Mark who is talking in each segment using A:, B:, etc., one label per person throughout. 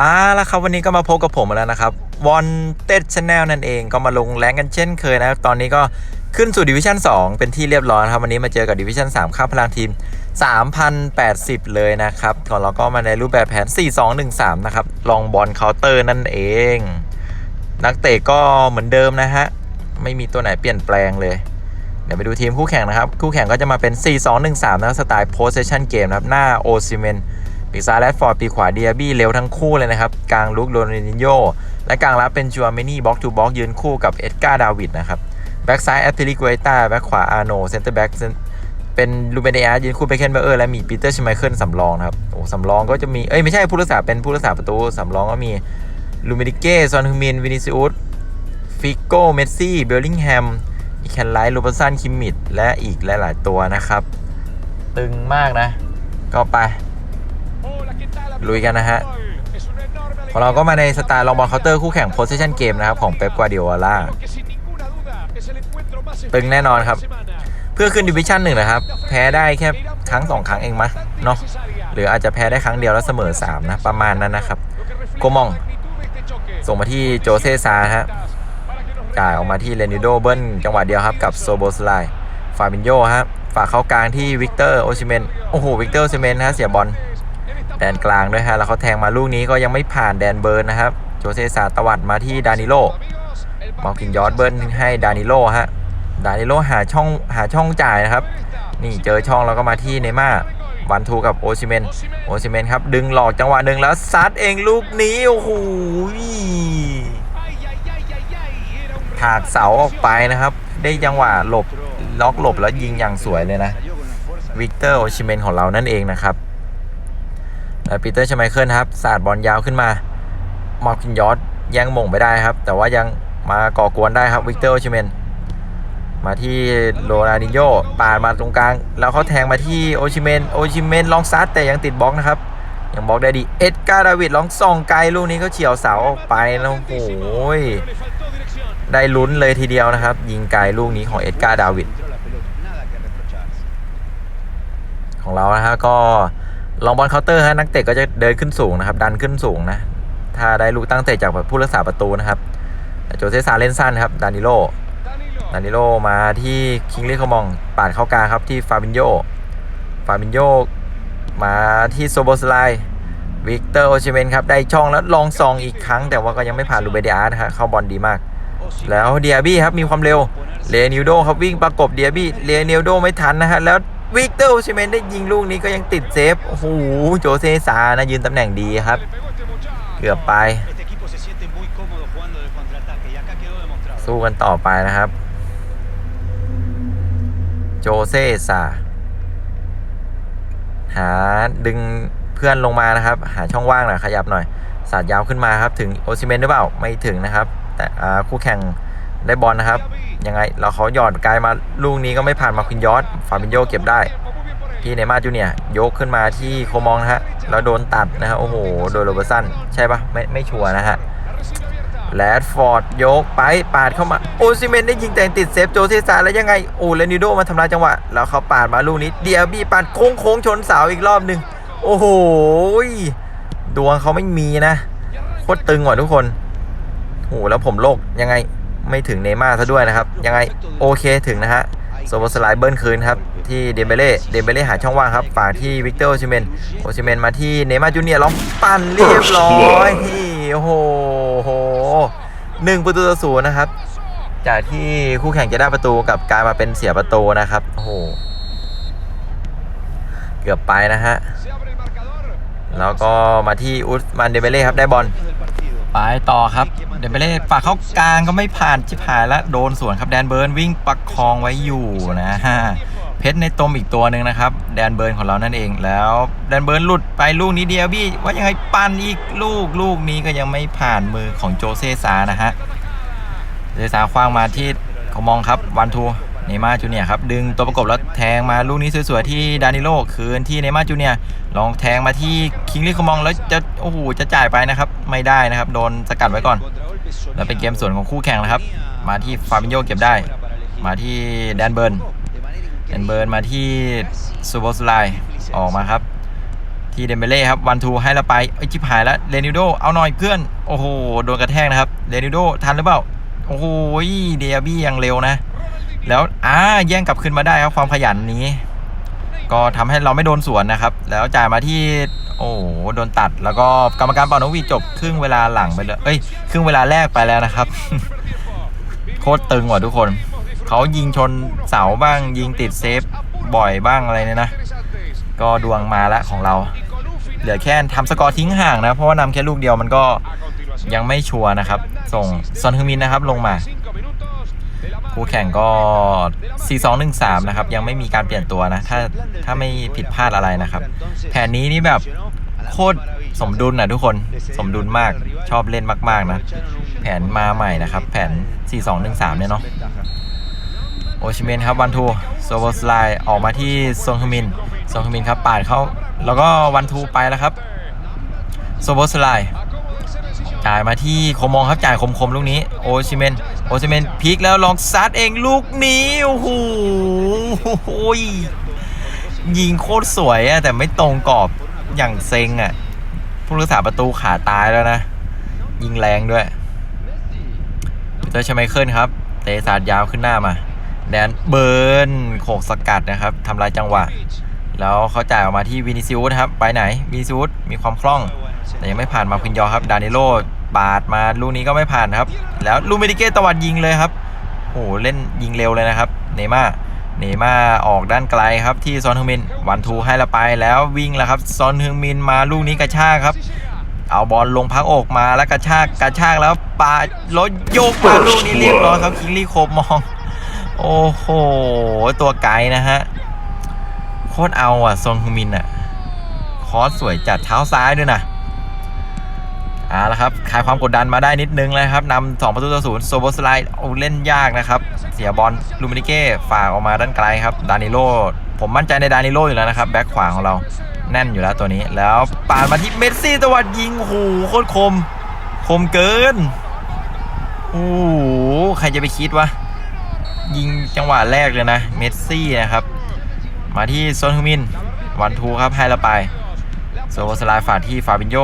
A: อ่าแล้วครับวันนี้ก็มาพบกับผมแล้วนะครับวอนเต็ดชแนลนั่นเองก็มาลงแรงกันเช่นเคยนะครับ ตอนนี้ก็ขึ้นสู่ดิวิชั่น2 เป็นที่เรียบร้อยนะครับวันนี้มาเจอกับดิวิชั่น3 ค่าพลังทีม 3,080 เลยนะครับของเราก็มาในรูปแบบแผน 4-2-1-3 นะครับ ลองบอลเคาน์เตอร์นั่นเอง นักเตะก็เหมือนเดิมนะฮะ ไม่มีตัวไหนเปลี่ยนแปลงเลย เดี๋ยวไปดูทีมคู่แข่งนะครับ คู่แข่งก็จะมาเป็น 4-2-1-3 นะสไตล์ possession game นะครับหน้าโอซิเมน ปีกซ้ายแรดฟอร์ดปีขวาเดียบี้เร็วทั้งคู่เลยนะครับ กลางลุกโรนินโยและกลางรับเป็นจูอาเมนี่บล็อกทูบล็อกยืนคู่กับเอ็ดการ์ดาวิดนะครับแบ็กซ้ายแอตติลิกเวต้าแบ็กขวาอาโนเซนเตอร์แบ็กเป็นลูเบเนียยืนคู่เบเคนเบอร์และมีปีเตอร์ชไมเคิลสำรองครับโอ้สำรองก็จะมีเอ้ยไม่ใช่ผู้รักษาเป็นผู้รักษาประตูสำรองก็มีลูเมดิเก้ซอนฮึมินวินิซิอุสฟิโก้เมสซี่เบลลิงแฮมอีแคนไลท์ลูเบอร์สันคิมมิดและอีกหลาย ๆ ตัวนะครับ ตึงมากนะ ก็ไป ลุยกันนะฮะ ของเราก็มาในสไตล์ลองบอลเคาน์เตอร์คู่แข่ง possession game นะครับ ของเป๊ปกวาดิโอลาตึงแน่นอนครับ เพื่อขึ้นดิวิชั่นหนึ่งนะครับ แพ้ได้แค่ครั้งสองครั้งเองมะเนาะหรืออาจจะแพ้ได้ครั้งเดียวแล้วเสมอ 3 นะ ประมาณนั้นนะครับ โกมอง ส่งมาที่โจเซซาฮะจ่ายออกมาที่เรนิโดเบิลจังหวะเดียวครับ กับโซโบสไลฟาบินโยฮะฝากเข้ากลางที่วิกเตอร์โอชิเมนโอ้โหวิกเตอร์โอชิเมนฮะเสียบอล แดนกลางด้วยฮะแล้วเขาแทงมาลูกนี้ก็ยังไม่ผ่านแดนเบิร์นนะครับโจเซซาตวัดมาที่ดานิโลมอลกินยอดเบิร์นให้ดานิโลฮะดานิโลหาช่องหาช่องจ่ายนะครับ นี่เจอช่องแล้วก็มาที่เนย์ม่าวันทูกับโอชิเมนโอชิเมนครับ ดึงหลอกจังหวะหนึ่งแล้วซัดเองลูกนี้โอ้โหถากเสาออกไปนะครับ ได้จังหวะหลบล็อกหลบแล้วยิงอย่างสวยเลยนะวิกเตอร์โอชิเมนของเรานั่นเองนะครับ แล้วปีเตอร์ชไมเคิลครับสาดบอลยาวขึ้นมามอร์คินยอร์ดแยังมงไปได้ครับ แต่ว่ายังมาก่อกวนได้ครับวิกเตอร์โอชิเมนมาที่โรนานิโยปาดมาตรงกลาง แล้วเขาแทงมาที่โอชิเมนโอชิเมนลองซัดแต่ยังติดบล็อกนะครับ ยังบล็อกได้ดี เอ็ดการ์ดาวิดลองส่องไกลลูกนี้ก็เฉียวเสาออกไปแล้วโอ้โหได้ลุ้นเลยทีเดียวนะครับ ยิงไกลลูกนี้ของเอ็ดการ์ดาวิดของเรานะฮะก็ ลองบอลเคาน์เตอร์ฮะนักเตะก็จะเดินขึ้นสูงนะครับ ดันขึ้นสูงนะ ถ้าได้ลูกตั้งเตะจากผู้รักษาประตูนะครับโจเซซาเล่นสั้นครับ ดานิโลดานิโลมาที่คิงลี่คมองปาดเข้ากลางครับที่ฟาบินโยฟาบินโยมาที่โซโบสไลวิกเตอร์โอชิเมนครับ ได้ช่องแล้วลองซองอีกครั้ง แต่ว่าก็ยังไม่ผ่านลูเบเดียนะฮะเข้าบอลดีมาก แล้วเดียบี้ครับมีความเร็วเลนิวโดครับวิ่งประกบเดียบี้เลนิวโดไม่ทันนะฮะแล้ว วิกเตอร์โอชิเมนได้ยิงลูกนี้ก็ยังติดเซฟ โอ้โห โจเซซานะยืนตำแหน่งดีครับ เกือบไป สู้กันต่อไปนะครับ โจเซซาหาดึงเพื่อนลงมานะครับ หาช่องว่างหน่อยขยับหน่อย สาดยาวขึ้นมาครับ ถึงโอซิเมนหรือเปล่า ไม่ถึงนะครับ แต่คู่แข่ง ได้บอลนะครับ ยังไงเราเขาหยอดไกลมาลูกนี้ก็ไม่ผ่านมาคุณยอดฟาบินโยเก็บได้ที่เนมาจูเนียยกขึ้นมาที่โคมองนะฮะแล้วโดนตัดนะฮะโอ้โห โดยโรเบอร์สันใช่ปะไม่ไม่ชัวร์นะฮะแรดฟอร์ดยกไปปาดเข้ามาโอซิเมนได้ยิงแต่ติดเซฟโจเซซาแล้วยังไงโอ้เลนิโดมาทำลายจังหวะ แล้วเขาปาดมาลูกนี้เดียบี้ปาดโค้งโค้งชนเสาอีกรอบหนึ่งโอ้โหดวงเขาไม่มีนะโคตรตึงว่ะทุกคนโอ้โหแล้วผมโลกยังไง ไม่ถึงเนย์ม่าร์ซะด้วยนะครับ ยังไงโอเคถึงนะฮะโซโบสไลเบิร์นคืนครับ ที่เดมเบเล่เดมเบเล่หาช่องว่างครับฝากที่วิกเตอร์โอชิเมนโอชิเมนมาที่เนย์มาร์จูเนียร์ลองปั่นเรียบร้อยโอ้โหโหหนึ่งประตูต่อศูนย์นะครับ จากที่คู่แข่งจะได้ประตูกับกลายมาเป็นเสียประตูนะครับโอ้โหเกือบไปนะฮะแล้วก็มาที่อุสมันเดเบเล่ครับได้บอล ไปต่อครับ เดเบเล่ฝากเข้ากลางก็ไม่ผ่านชิบหายแล้วโดนสวนครับแดนเบิร์นวิ่งประคองไว้อยู่นะฮะเพชรในตมอีกตัวหนึ่งนะครับ แดนเบิร์นของเรานั่นเองแล้วแดนเบิร์นหลุดไปลูกนี้เดียวพี่ว่ายังไงปั่นอีกลูกลูกนี้ก็ยังไม่ผ่านมือของโจเซซานะฮะโจเซซาคว้างมาที่เขามองครับวันทู เนย์มาร์จูเนียครับดึงตัวประกบแล้วแทงมาลูกนี้สวยๆที่ดานิโลคืนที่เนย์มาร์จูเนียลองแทงมาที่คิงลี่คอมองแล้วจะโอ้โหจะจ่ายไปนะครับไม่ได้นะครับโดนสกัดไว้ก่อน แล้วเป็นเกมส่วนของคู่แข่งนะครับ มาที่ฟาบิโยเก็บได้ มาที่แดนเบิร์นแดนเบิร์นมาที่ซูโบสไลออกมาครับที่เดมเบเล่ครับวันทูให้เราไปไอ้ยชิบหายแล้วเรนิโดเอาหน่อยเพื่อนโอ้โหโดนกระแทกนะครับเรนิโดทันหรือเปล่าโอ้โหเดียบี้ยังเร็วนะ แล้วอ่าแย่งกลับขึ้นมาได้ครับความขยันนี้ ก็ทำให้เราไม่โดนสวนนะครับ แล้วจ่ายมาที่ โอ้โดนตัด แล้วก็กรรมการเป่านกหวีดจบครึ่งเวลาหลังไปเลยเอ้ยครึ่งเวลาแรกไปแล้วนะครับ โคตรตึงว่ะทุกคนเขายิงชนเสาบ้าง ยิงติดเซฟบ่อยบ้างอะไรเนี่ยนะ ก็ดวงมาล้วของเรา เหลือแค่ทำสกอร์ทิ้งห่างนะ เพราะว่านำแค่ลูกเดียวมันก็ยังไม่ชัวร์นะครับ ส่งซอนฮึมินนะครับลงมา คู่แข่งก็ 4-2-1-3 นะครับ ยังไม่มีการเปลี่ยนตัวนะ ถ้าถ้าไม่ผิดพลาดอะไรนะครับ แผนนี้นี่แบบโคตรสมดุลนะทุกคนสมดุลมากชอบเล่นมาก ๆ นะ แผนมาใหม่นะครับ แผน 4-2-1-3 เนี่ยเนาะโอชิเมนครับวันทูโซโบสไลออกมาที่ซงฮมินซงฮมินครับปาดเข้าแล้วก็วันทูไปแล้วครับโซโบสไลจ่ายมาที่โคมองครับจ่ายคมๆลูกนี้โอชิเมน โอชิเมนพลิกแล้วลองซัดเองลูกนี้โอ้โหยิงโคตรสวยอะแต่ไม่ตรงกรอบอย่างเซ็งอะผู้รักษาประตูขาตายแล้วนะ ยิงแรงด้วยเตอชไมเคิลครับ เตะสาดยาวขึ้นหน้ามา แดนเบิร์นโขกสกัดนะครับทำลายจังหวะ แล้วเขาจ่ายออกมาที่วินิซิอุสครับ ไปไหนวินิซิอุสมีความคล่อง แต่ยังไม่ผ่านมาพินยอครับ ดานิโล ปาดมาลูกนี้ก็ไม่ผ่านครับ แล้วลูเมดิเก้ตวัดยิงเลยครับโอ้โหเล่นยิงเร็วเลยนะครับ เนม่าเนม่าออกด้านไกลครับที่ซอนฮึงมินวันทูให้ละไปแล้ววิ่งแล้วครับซอนฮึงมินมาลูกนี้กระชากครับ เอาบอลลงพักอกมาแล้วกระชากกระชากแล้วปาดรถโยกมาลูกนี้เรียบร้อยครับคิงลี่โคบมอง โอ้โหตัวไกลนะฮะโคตรเอาอะซงฮึงมินอะคอสสวยจัดเท้าซ้ายด้วยนะ เอาละครับคลายความกดดันมาได้นิดนึงแล้วครับนำสองประตูต่อศูนย์โซโบสไลด์โอ้เล่นยากนะครับ เสียบอลลูมินิเก้ฝากออกมาด้านไกลครับดานิโลผมมั่นใจในดานิโลอยู่แล้วนะครับแบ็คขวาของเราแน่นอยู่แล้วตัวนี้ แล้วปาดมาที่เมสซี่ตวัดยิงโอ้โหโคตรคม คมเกินโอ้โหใครจะไปคิดวะยิงจังหวะแรกเลยนะเมสซี่นะครับ มาที่ซอนฮึมินวันทูครับให้เราไปโซโบสไลายฝาดที่ฟาบินโย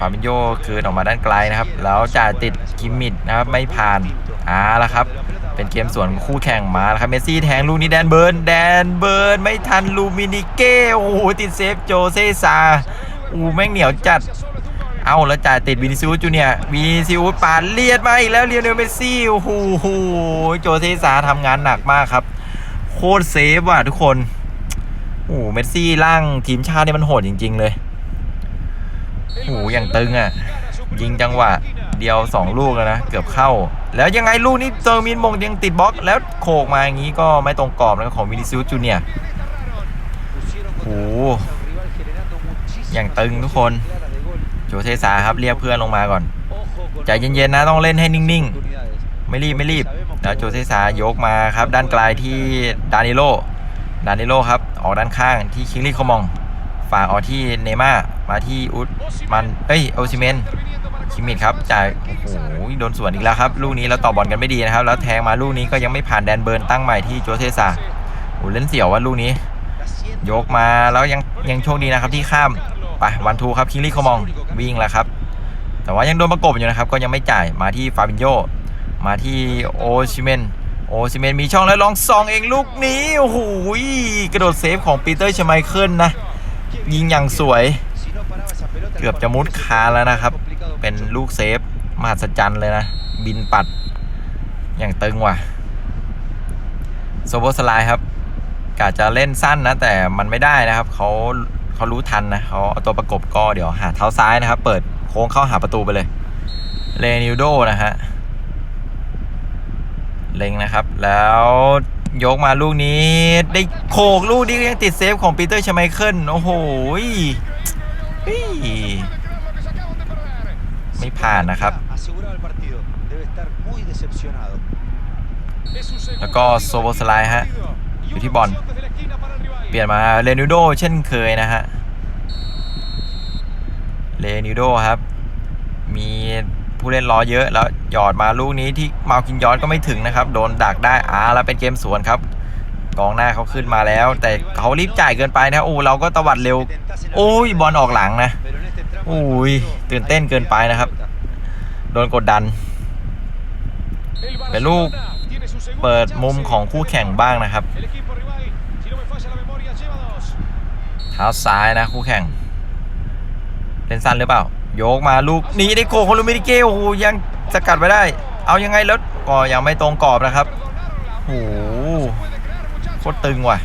A: ฟาบินโยคืนออกมาด้านไกลนะครับ แล้วจ่ายติดกิมมิดนะครับไม่ผ่านอ่าล้วครับ เป็นเกมสวนคู่แข่งมาแล้วครับเมสซี่แทงลูกนี้แดนเบิร์นแดนเบิร์นไม่ทันลูมินิเก้โอ้โหติดเซฟโจเซซาอู้แม่งเหนียวจัดเอาแล้วจ่ายติดวินิซิอุสจูเนียวินิซิอุสปาดเลียดมาอีกแล้วเลียนเนลเมสซี่โอ้โหโจเซซาทำงานหนักมากครับ โคตรเซฟว่ะทุกคนโอ้เมสซี่ร่างทีมชาตินี่มันโหดจริง ๆ เลย โหอย่างตึงอะ ยิงจังหวะ เดียว 2 ลูกแล้วนะ เกือบเข้า แล้วยังไงลูกนี้เจอมินมงยังติดบล็อก แล้วโขกมาอย่างนี้ก็ไม่ตรงกรอบแล้วของวินิซิอุสจูเนียโอ้โหอย่างตึงทุกคนโจเซซาครับเรียกเพื่อนลงมาก่อนใจเย็นๆนะต้องเล่นให้นิ่งๆ ไม่รีบไม่รีบแล้วโจเซซายกมาครับ ด้านไกลที่ดานิโลดานิโลครับ ออกด้านข้างที่คิงลี่คอมอง ฝากออกที่เนม่ามาที่อุสมันเอ้ยโอซิเมนคิมิดครับจ่ายโอ้โหโดนสวนอีกแล้วครับลูกนี้แล้วต่อบอลกันไม่ดีนะครับ แล้วแทงมาลูกนี้ก็ยังไม่ผ่านแดนเบิร์นตั้งใหม่ที่โจเซซาโอ้เล่นเสียวว่าลูกนี้ ยกมาแล้วยังยังโชคดีนะครับที่ข้ามไปวันทูครับคิงลี่คอมองวิ่งแล้วครับ แต่ว่ายังโดนประกบอยู่นะครับ ก็ยังไม่จ่ายมาที่ฟาบินโยมาที่โอชิเมนโอชิเมนมีช่องแล้วลองซองเองลูกนี้โอ้โหกระโดดเซฟของปีเตอร์ชไมเคิลนะ ยิงอย่างสวย เกือบจะมุดคาแล้วนะครับ เป็นลูกเซฟมหัศจรรย์เลยนะ บินปัด อย่างตึงว่ะโซโบสไลด์ครับกะจะเล่นสั้นนะ แต่มันไม่ได้นะครับเขาเขารู้ทันนะเขาเอาตัวประกบก็เดี๋ยวหาเท้าซ้ายนะครับ เปิดโค้งเข้าหาประตูไปเลยเลนิวโดนะฮะเล็งนะครับ แล้ว ยกมาลูกนี้ ได้โขกลูกนี้ก็ยังติดเซฟของปีเตอร์ชไมเคิลโอ้โหไม่ผ่านนะครับ แล้วก็โซโบสไลด์ฮะ อยู่ที่บอล เปลี่ยนมาเรนิโดเช่นเคยนะฮะ เรนิโดครับ มี ผู้เล่นรอเยอะแล้วหยอดมาลูกนี้ที่มาคินยอดก็ไม่ถึงนะครับ โดนดักได้อ่าแล้วเป็นเกมสวนครับกองหน้าเขาขึ้นมาแล้ว แต่เขารีบจ่ายเกินไปนะโอ้เราก็ตวัดเร็ว โอ้ยบอลออกหลังนะโอ้ยตื่นเต้นเกินไปนะครับ โดนกดดัน เป็นลูกเปิดมุมของคู่แข่งบ้างนะครับเท้าซ้ายนะคู่แข่งเล่นสั้นหรือเปล่า โยกมาลูกนี้ได้โกโคลูมินิเกโอ้โหยังสกัดไว้ได้ เอายังไงแล้วก็ยังไม่ตรงกรอบนะครับโอ้โหโคตรตึงว่ะ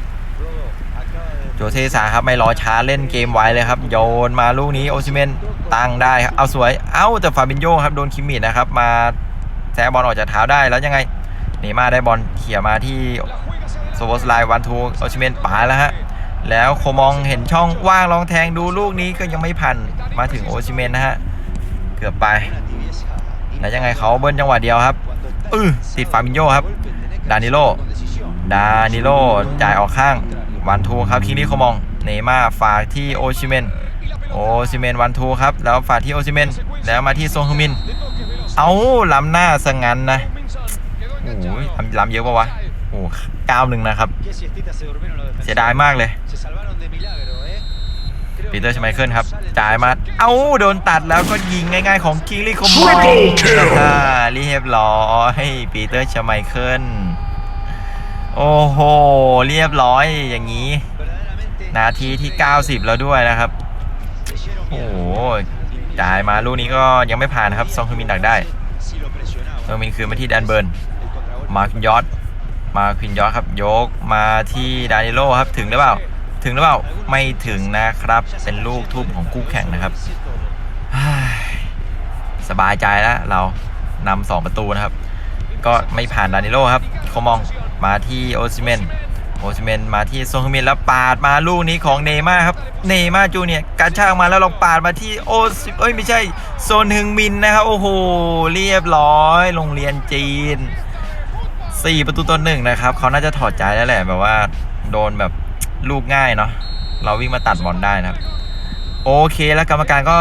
A: โจเซซาครับไม่รอช้าเล่นเกมไวเลยครับ โยนมาลูกนี้โอซิเมนตั้งได้ครับเอาสวยเอ้าแต่ฟาบินโยครับโดนคิมมิดนะครับมาแซะบอลออกจากเท้าได้แล้วยังไงเนย์มาได้บอลเขี่ยมาที่โซโบสไลวันทูโอซิเมนป่าแล้วฮะแล้วโคมองเห็นช่องว่างลองแทงดูลูกนี้ก็ยังไม่ผ่าน มาถึงโอซิเมนนะฮะ เกือบไป แล้วยังไงเขาเบิ้ลจังหวะเดียวครับอือติดฟาบินโยครับ ดานิโล ดานิโลจ่ายออกข้าง วันทูครับคิงนี่เขามอง เนย์มาฝากที่โอชิเมน โอชิเมนวันทูครับ แล้วฝากที่โอชิเมน แล้วมาที่โซงฮึมิน เอาล้ำหน้าซะงั้นนะโอ้ยล้ำล้ำเยอะปะวะโอ้เก้าหนึ่งนะครับ เสียดายมากเลย ปีเตอร์ชไมเคิลครับจ่ายมา เอ้าโดนตัดแล้วก็ยิงง่ายๆของคิงลี่คอมมอนอ่าเรียบร้อยปีเตอร์ชไมเคิลโอ้โห เรียบร้อยอย่างนี้ นาทีที่ 90 แล้วด้วยนะครับ โอ้โหจ่ายมาลูกนี้ก็ยังไม่ผ่านนะครับ ซองฮึมินดักได้ซองฮึมินคืนมาที่แดนเบิร์น มาร์คินยอดมาร์คินยอดครับ ยกมาที่ดานิโลครับ ถึงหรือเปล่า ถึงหรือเปล่า ไม่ถึงนะครับ เป็นลูกทุ่มของคู่แข่งนะครับ สบายใจแล้วเรานำสองประตูนะครับ ก็ไม่ผ่านดานิโลครับเขามองมาที่โอซิเมนโอซิเมนมาที่โซฮมินแล้วปาดมาลูกนี้ของเนย์มาครับ เนย์มาจูเนียกระชากมาแล้วลองปาดมาที่โอซิเอ้ยไม่ใช่โซนฮึงมินนะครับโอ้โหเรียบร้อยโรงเรียนจีน 4 ประตูต่อหนึ่งนะครับ เขาน่าจะถอดใจแล้วแหละแบบว่าโดนแบบ ลูกง่ายเนาะเราวิ่งมาตัดบอลได้นะครับ โอเคแล้วกรรมการก็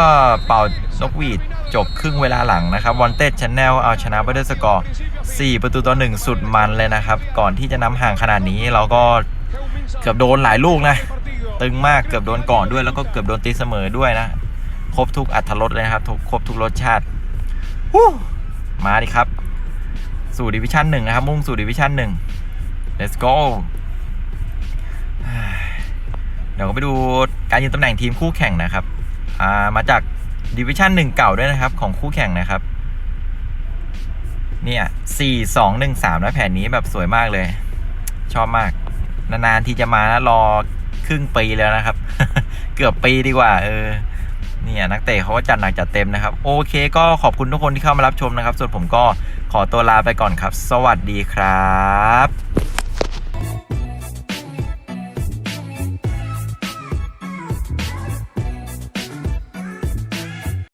A: เป่านกหวีดจบครึ่งเวลาหลังนะครับวอนเต็ดชแนลเอาชนะไปด้วยสกอร์ 4 ประตูต่อ 1 สุดมันเลยนะครับ ก่อนที่จะนำห่างขนาดนี้เราก็เกือบโดนหลายลูกนะ ตึงมากเกือบโดนก่อนด้วย แล้วก็เกือบโดนตีเสมอด้วยนะ ครบทุกอัตรสเลยนะครับ ครบทุกรสชาติมาดิครับ สู่ดิวิชั่นหนึ่งนะครับ มุ่งสู่ดิวิชั่นหนึ่ง let's go เดี๋ยวก็ไปดูการยืนตำแหน่งทีมคู่แข่งนะครับามาจากดิวิชั่นหนึ่งเก่าด้วยนะครับ ของคู่แข่งนะครับ เนี่ยสี่สองหนึ่งสามแล้วแผนนี้แบบสวยมากเลย ชอบมาก นานๆที่จะมานะรอครึ่งปีแล้วนะครับ เกือบปีดีกว่า เออเนี่ยนักเตะเขาก็จัดหนักจัดเต็มนะครับ โอเค ก็ขอบคุณทุกคนที่เข้ามารับชมนะครับ ส่วนผมก็ขอตัวลาไปก่อนครับ สวัสดีครับ